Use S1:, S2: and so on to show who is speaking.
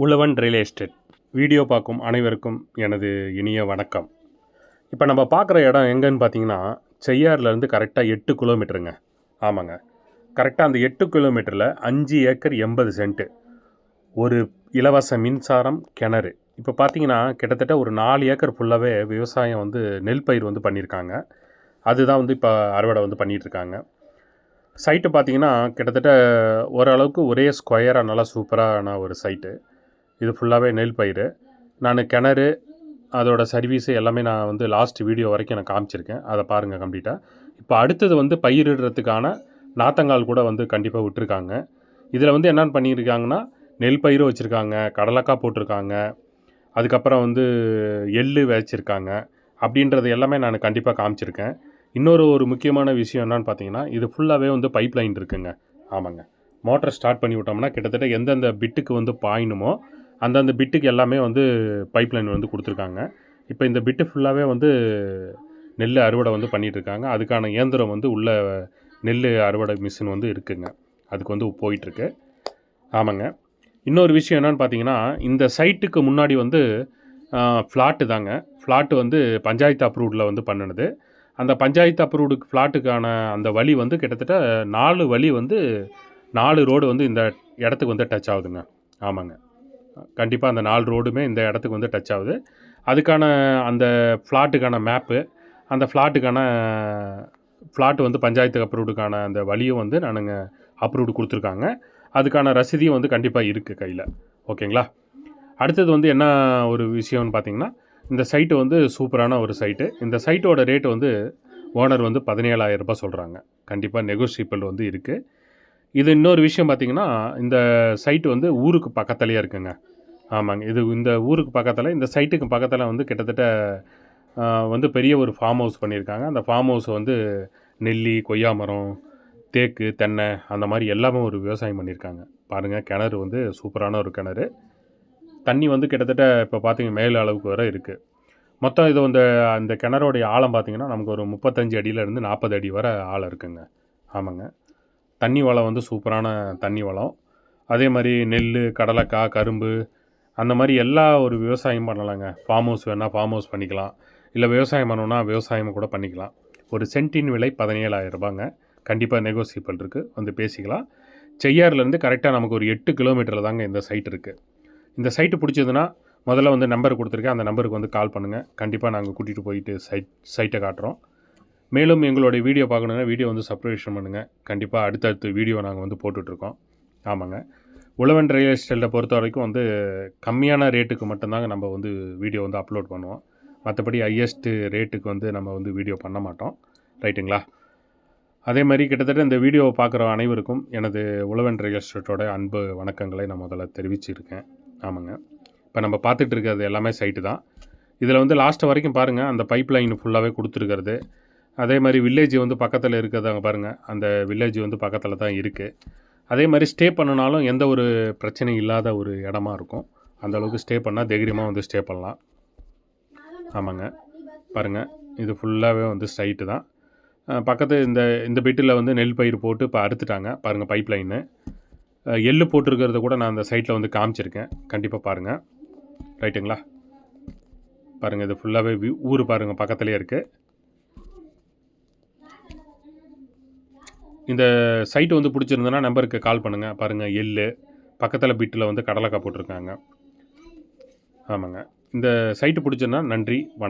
S1: உழவன் real estate video பார்க்கும் அனைவருக்கும் எனது இனிய வணக்கம். இப்போ நம்ம பார்க்குற இடம் எங்கேன்னு பார்த்தீங்கன்னா செய்யார்லேருந்து கரெக்டாக எட்டு கிலோமீட்டருங்க ஆமாங்க. கரெக்டாக அந்த எட்டு கிலோமீட்டரில் அஞ்சு ஏக்கர் எண்பது சென்ட்டு ஒரு இலவச மின்சாரம் கிணறு. இப்போ பார்த்தீங்கன்னா கிட்டத்தட்ட ஒரு நாலு ஏக்கர் ஃபுல்லாகவே விவசாயம் வந்து நெல் பயிர் வந்து பண்ணியிருக்காங்க. அதுதான் வந்து இப்போ அறுவடை வந்து பண்ணிகிட்ருக்காங்க சைட்டு பார்த்தீங்கன்னா கிட்டத்தட்ட ஓரளவுக்கு ஒரே ஸ்கொயராக நல்லா சூப்பரான ஒரு சைட்டு இது ஃபுல்லாகவே நெல் பயிர் நான் கிணறு அதோட சர்வீஸு எல்லாமே நான் வந்து லாஸ்ட் வீடியோ வரைக்கும் நான் காமிச்சிருக்கேன். அதை பாருங்கள் கம்ப்ளீட்டாக இப்போ அடுத்தது வந்து பயிரிடுறதுக்கான நாத்தங்கால் கூட வந்து கண்டிப்பாக விட்டுருக்காங்க. இதில் வந்து என்னென்னு பண்ணியிருக்காங்கன்னா நெல் பயிரும் வச்சுருக்காங்க கடலக்காய் போட்டிருக்காங்க. அதுக்கப்புறம் வந்து எள்ளு விதைச்சிருக்காங்க. அப்படின்றது எல்லாமே நான் கண்டிப்பாக காமிச்சிருக்கேன். இன்னொரு ஒரு முக்கியமான விஷயம் என்னென்னு பார்த்தீங்கன்னா இது ஃபுல்லாகவே வந்து பைப் லைன் இருக்குங்க. ஆமாங்க. மோட்டர் ஸ்டார்ட் பண்ணி விட்டோம்னா கிட்டத்தட்ட எந்தெந்த பிட்டுக்கு வந்து பாயணுமோ அந்தந்த பிட்டுக்கு எல்லாமே வந்து பைப் லைன் வந்து கொடுத்துருக்காங்க. இப்போ இந்த பிட்டு ஃபுல்லாகவே வந்து நெல் அறுவடை வந்து பண்ணிகிட்ருக்காங்க அதுக்கான இயந்திரம் வந்து உள்ள நெல் அறுவடை மிஷின் வந்து இருக்குங்க. அதுக்கு வந்து போயிட்டுருக்கு. ஆமாங்க. இன்னொரு விஷயம் என்னன்னு பார்த்தீங்கன்னா இந்த சைட்டுக்கு முன்னாடி வந்து ஃப்ளாட்டு தாங்க. ஃப்ளாட்டு வந்து பஞ்சாயத்து அப்ரூவ்டில் வந்து பண்ணினது. அந்த பஞ்சாயத்து அப்ரூவ்டு ஃப்ளாட்டுக்கான அந்த வழி வந்து கிட்டத்தட்ட நாலு வழி வந்து நாலு ரோடு வந்து இந்த இடத்துக்கு வந்து டச் ஆகுதுங்க. ஆமாங்க. கண்டிப்பாக அந்த நாலு ரோடுமே இந்த இடத்துக்கு வந்து டச் ஆகுது. அதுக்கான அந்த ஃப்ளாட்டுக்கான மேப்பு அந்த ஃப்ளாட்டுக்கான ஃப்ளாட்டு வந்து பஞ்சாயத்து அப்ரூவ்டுக்கான அந்த வழியும் வந்து நானுங்க அப்ரூவ்டு கொடுத்துருக்காங்க. அதுக்கான ரசீதியும் வந்து கண்டிப்பாக இருக்குது கையில். ஓகேங்களா? அடுத்தது வந்து என்ன ஒரு விஷயம்னு பார்த்தீங்கன்னா இந்த சைட்டு வந்து சூப்பரான ஒரு சைட்டு இந்த சைட்டோட ரேட்டு வந்து ஓனர் வந்து பதினேழாயிரம் ரூபாய் சொல்கிறாங்க கண்டிப்பாக நெகோஷியபிள் வந்து இருக்குது இது இன்னொரு விஷயம் பார்த்தீங்கன்னா இந்த சைட்டு வந்து ஊருக்கு பக்கத்துலேயே இருக்குங்க. ஆமாங்க. இது இந்த ஊருக்கு பக்கத்தில் இந்த சைட்டுக்கு பக்கத்தில் வந்து கிட்டத்தட்ட வந்து பெரிய ஒரு ஃபார்ம் ஹவுஸ் பண்ணியிருக்காங்க. அந்த ஃபார்ம் ஹவுஸ் வந்து நெல்லி கொய்யா மரம் தேக்கு தென்னை அந்த மாதிரி எல்லாமே ஒரு விவசாயம் பண்ணியிருக்காங்க. பாருங்கள் கிணறு வந்து சூப்பரான ஒரு கிணறு. தண்ணி வந்து கிட்டத்தட்ட இப்போ பார்த்திங்கன்னா மேல் அளவுக்கு வர இருக்குது மொத்தம் இது வந்து அந்த கிணறோடைய ஆழம் பார்த்திங்கன்னா நமக்கு ஒரு முப்பத்தஞ்சு அடியிலேருந்து நாற்பது அடி வரை ஆழம் இருக்குங்க. ஆமாங்க. தண்ணி வளம் வந்து சூப்பரான தண்ணி வளம். அதே மாதிரி நெல் கடலைக்காய் கரும்பு அந்த மாதிரி எல்லா ஒரு விவசாயம் பண்ணலாங்க. ஃபார்ம் ஹவுஸ் வேணால் ஃபார்ம் ஹவுஸ் பண்ணிக்கலாம். இல்லை விவசாயம் பண்ணணும்னா விவசாயம் கூட பண்ணிக்கலாம். ஒரு சென்ட்டின் விலை பதினேழாயிரம் ரூபாங்க. கண்டிப்பாக நெகோசியபிள் இருக்குது வந்து பேசிக்கலாம். செய்யாறுலேருந்து கரெக்டாக நமக்கு ஒரு எட்டு கிலோமீட்டரில் தாங்க இந்த சைட் இருக்குது இந்த சைட்டு பிடிச்சதுன்னா முதல்ல வந்து நம்பர் கொடுத்துருக்கேன். அந்த நம்பருக்கு வந்து கால் பண்ணுங்கள் கண்டிப்பாக நாங்கள் கூட்டிகிட்டு போயிட்டு சைட் சைட்டை காட்டுறோம். மேலும் எங்களுடைய வீடியோ பார்க்கணுன்னா வீடியோ வந்து சப்ஸ்கிரிப்ஷன் பண்ணுங்கள் கண்டிப்பாக அடுத்தடுத்து வீடியோ நாங்கள் வந்து போட்டுட்ருக்கோம். ஆமாங்க. உழவன் ரியல் எஸ்டேட்டை பொறுத்த வரைக்கும் வந்து கம்மியான ரேட்டுக்கு மட்டும்தாங்க நம்ம வந்து வீடியோ வந்து அப்லோட் பண்ணுவோம். மற்றபடி ஹையஸ்ட்டு ரேட்டுக்கு வந்து நம்ம வந்து வீடியோ பண்ண மாட்டோம். ரைட்டுங்களா அதே மாதிரி கிட்டத்தட்ட இந்த வீடியோவை பார்க்குற அனைவருக்கும் எனது உழவன் ரியல் எஸ்டேட்டோட அன்பு வணக்கங்களை நான் முதல்ல தெரிவிச்சிருக்கேன். ஆமாங்க. இப்போ நம்ம பார்த்துட்டு இருக்கிறது எல்லாமே சைட்டு தான். இதில் வந்து லாஸ்ட்டு வரைக்கும் பாருங்கள் அந்த பைப் லைன் ஃபுல்லாகவே கொடுத்துருக்கிறது. அதே மாதிரி வில்லேஜ் வந்து பக்கத்தில் இருக்கிறதாங்க பாருங்கள் அந்த வில்லேஜ் வந்து பக்கத்தில் தான் இருக்குது அதே மாதிரி ஸ்டே பண்ணினாலும் எந்த ஒரு பிரச்சனையும் இல்லாத ஒரு இடமா இருக்கும். அந்த அளவுக்கு ஸ்டே பண்ணால் தைரியமாக வந்து ஸ்டே பண்ணலாம். ஆமாங்க. பாருங்கள் இது ஃபுல்லாகவே வந்து ஸ்ட்ரைட்டு தான். பக்கத்து இந்த இந்த பெட்டில் வந்து நெல் பயிர் போட்டு இப்போ அறுத்துட்டாங்க. பாருங்கள் பைப் லைனு எள்ளு போட்டிருக்கிறத கூட நான் அந்த சைட்டில் வந்து காமிச்சிருக்கேன். கண்டிப்பாக பாருங்கள் ரைட்டுங்களா பாருங்கள் இது ஃபுல்லாகவே ஊர் பாருங்கள் பக்கத்துலேயே இருக்குது இந்த சைட்டு வந்து பிடிச்சிருந்தனா நம்பருக்கு கால் பண்ணுங்கள் பாருங்கள் எள்ளு பக்கத்தில் பிட்டில் வந்து கடலக்காய் போட்டிருக்காங்க. ஆமாங்க. இந்த சைட்டு பிடிச்சிருந்தா நன்றி வணக்கம்.